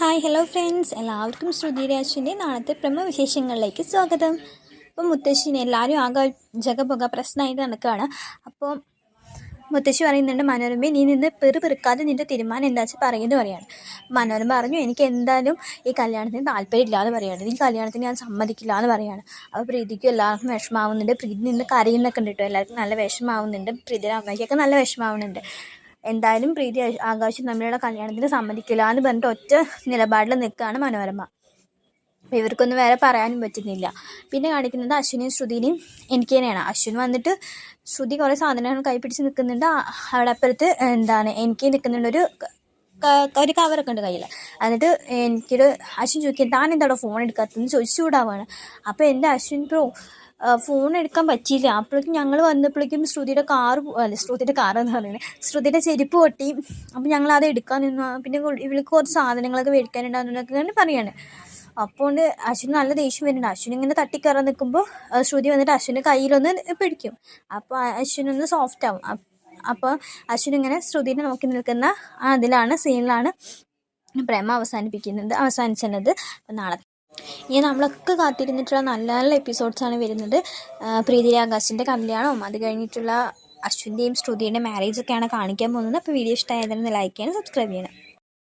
Hi hello friends എല്ലാവർക്കും ശ്രുതി രാജിന്റെ നാളത്തെ പ്രമുഖ വിശേഷങ്ങളിലേക്ക് സ്വാഗതം. അപ്പോൾ മുത്തശ്ശിനെ എല്ലാവരും ആകെ ജഗപൊക പ്രശ്നമായിട്ട് നടക്കുകയാണ്. അപ്പോൾ മുത്തശ്ശി പറയുന്നുണ്ട് മനോരമ നീ നിന്ന് പെറു പെറുക്കാതെ നിന്റെ തീരുമാനം എന്താ? വെച്ചാൽ പറയുന്നത് പറയാണ് മനോരമ പറഞ്ഞു എനിക്ക് എന്തായാലും ഈ കല്യാണത്തിന് താല്പര്യമില്ലാന്ന് പറയാണ്. ഈ കല്യാണത്തിന് ഞാൻ സമ്മതിക്കില്ല എന്ന് പറയാണ്. അപ്പോൾ പ്രീതിക്കും എല്ലാവർക്കും വിഷമാവുന്നുണ്ട് പ്രീതി നിന്ന് കരയുന്നൊക്കെ ഉണ്ട് കേട്ടോ. എല്ലാവർക്കും നല്ല വിഷമാവുന്നുണ്ട് പ്രീതിയുടെ അമ്മയ്ക്കൊക്കെ നല്ല വിഷമാവുന്നുണ്ട് എന്തായാലും പ്രീതി ആകാശം തമ്മിലുള്ള കല്യാണത്തിന് സമ്മതിക്കില്ല എന്ന് പറഞ്ഞിട്ട് ഒറ്റ നിലപാടിൽ നിൽക്കുകയാണ് മനോരമ. ഇവർക്കൊന്നും വേറെ പറയാനും പറ്റുന്നില്ല. പിന്നെ കാണിക്കുന്നത് അശ്വിനെയും ശ്രുതിനെയും എനിക്ക് തന്നെയാണ്. അശ്വിൻ വന്നിട്ട് ശ്രുതി കുറേ സാധനങ്ങൾ കൈപ്പിടിച്ച് നിൽക്കുന്നുണ്ട്. അവിടെ അപ്പുറത്ത് എന്താണ് എനിക്ക് നിൽക്കുന്നുണ്ട് ഒരു കവറൊക്കെ ഉണ്ട് കയ്യിൽ എന്നിട്ട് എനിക്കൊരു അശ്വിൻ ചോദിക്കാൻ താൻ എന്താണോ ഫോൺ എടുക്കാത്തതെന്ന്? ചോദിച്ചു കൂടാവാണ് അപ്പോൾ എന്റെ അശ്വിൻ ബ്രോ ഫോൺ എടുക്കാൻ പറ്റിയില്ല. അപ്പോഴേക്കും ഞങ്ങൾ വന്നപ്പോഴേക്കും ശ്രുതിയുടെ കാർ അല്ല ശ്രുതിയുടെ കാർ എന്ന് പറയുന്നത് ശ്രുതിയുടെ ചെരുപ്പ് പൊട്ടി. അപ്പോൾ ഞങ്ങൾ അത് എടുക്കാൻ നിന്നു. പിന്നെ ഇവൾക്ക് കുറച്ച് സാധനങ്ങളൊക്കെ മേടിക്കാനുണ്ടാകുന്നൊക്കെ പറയാണ്. അപ്പോൾ അശ്വിന് നല്ല ദേഷ്യം വരുന്നുണ്ട്. അശ്വിൻ ഇങ്ങനെ തട്ടിക്കയറാൻ നിൽക്കുമ്പോൾ ശ്രുതി വന്നിട്ട് അശ്വിന്റെ കയ്യിലൊന്ന് പിടിക്കും. അപ്പോൾ അശ്വിനൊന്ന് സോഫ്റ്റ് ആവും. അപ്പോൾ അശ്വിൻ ഇങ്ങനെ ശ്രുതിനെ നോക്കി നിൽക്കുന്ന അതിലാണ് സീനിലാണ് പ്രേമ അവസാനിപ്പിക്കുന്നത് അവസാനിച്ചത്. അപ്പം നാളെ ഇനി നമ്മളൊക്കെ കാത്തിരുന്നിട്ടുള്ള നല്ല നല്ല എപ്പിസോഡ്സാണ് വരുന്നത്. പ്രീതി ആകാശിന്റെ കല്യാണവും അത് കഴിഞ്ഞിട്ടുള്ള അശ്വിന്റെയും ശ്രുതിയുടെയും മാരേജൊക്കെയാണ് കാണിക്കാൻ പോകുന്നത്. അപ്പോൾ വീഡിയോ ഇഷ്ടമായതെന്ന് ലൈക്ക് ചെയ്യണം സബ്സ്ക്രൈബ് ചെയ്യണം.